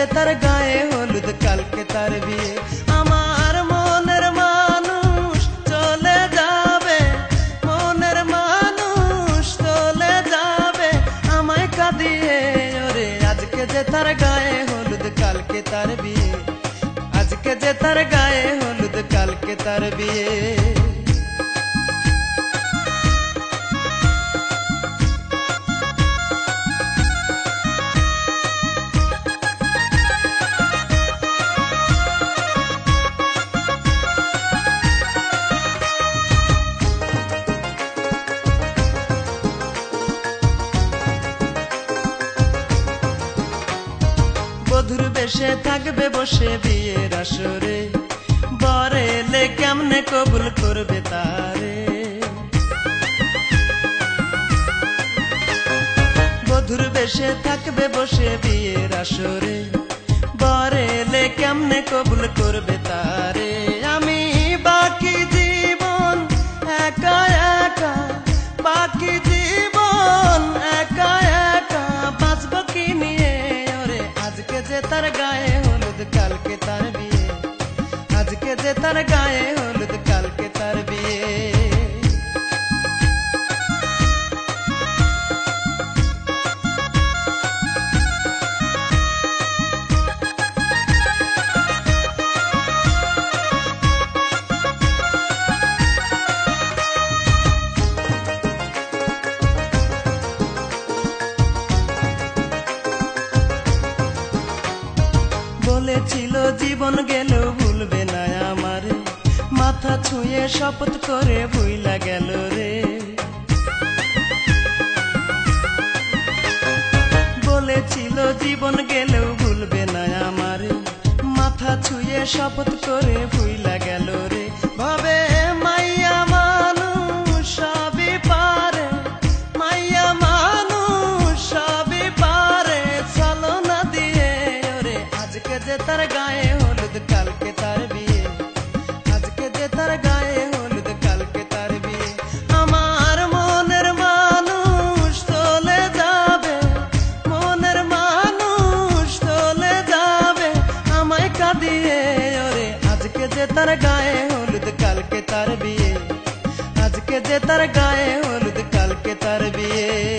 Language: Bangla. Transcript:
যে তার গায়ে হলুদ, কালকে তার বিয়ে। আমার মনের মানুষ চলে যাবে, মনের মানুষ চলে যাবে। আমায় কাঁদিয়ে, ওরে, আজকে যে তার গায়ে হলুদ, কালকে তার বিয়ে। আজকে যে তার গায়ে হলুদ, কালকে তার বিয়ে। বেশে থাকবে, বসে বিয়ের আসরে। বরে এলে কেমনে কবুল করবে তারে? বধুর বেশে থাকবে, বসে বিয়ের আসরে। বরে এলে কেমনে কবুল করবে তারে? আজকে যে তার গায়ে হলুদ কালকে তার বিয়ে। বলেছিল জীবন আমারে মাথা ছুঁয়ে শপথ করে ভুইলা গেল রে। বলেছিল জীবন গেলেও ভুলবে না আমারে। মাথা ছুঁয়ে শপথ করে ভুইলা গেল রে। ভাবে মাইয়া মানুষ সবই পারে। মাইয়া মানুষ সবই পারে। চলো না দিয়ে ওরে, আজকে যে তার গায়ে হলুদ, কালকে তার বিয়ে। যে তার গায়ে হলুদ কালকে তার বিয়ে আজকে যে তার গায়ে হলুদ কালকে তার বিয়ে